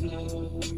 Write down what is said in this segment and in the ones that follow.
slow.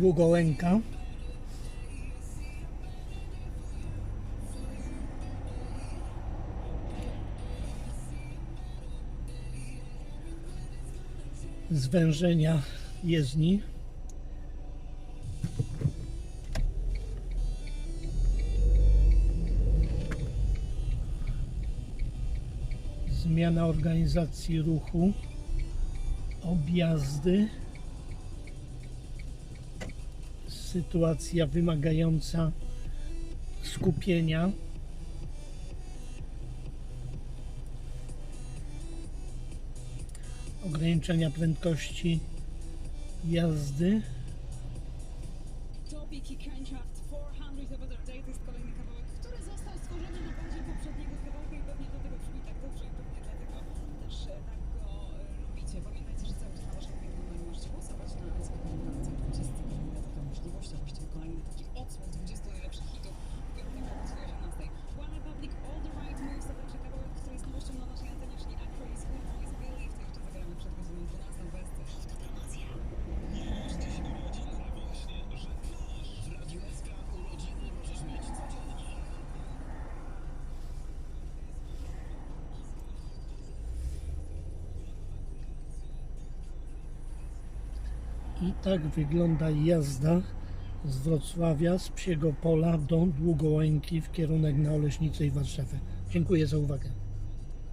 Długołęka. Zwężenia jezdni. Zmiana organizacji ruchu. Objazdy. Sytuacja wymagająca skupienia. Ograniczenia prędkości jazdy. Topic i Crankcraft 400 of Other Day to jest kolejny kawałek, który został stworzony na bazie poprzedniego kawałka i pewnie dlatego brzmi tak dobrze i pewnie dlatego też e, tak go e, lubicie. Pamiętajcie, że cały czas na możecie głosować na SKP.20. Będzie taka możliwość, a właściwie kolejny taki odsłon 20 najlepszych hitów I tak wygląda jazda z Wrocławia, z Psiego Pola do Długołęki w kierunek na Oleśnicę i Warszawę. Dziękuję za uwagę.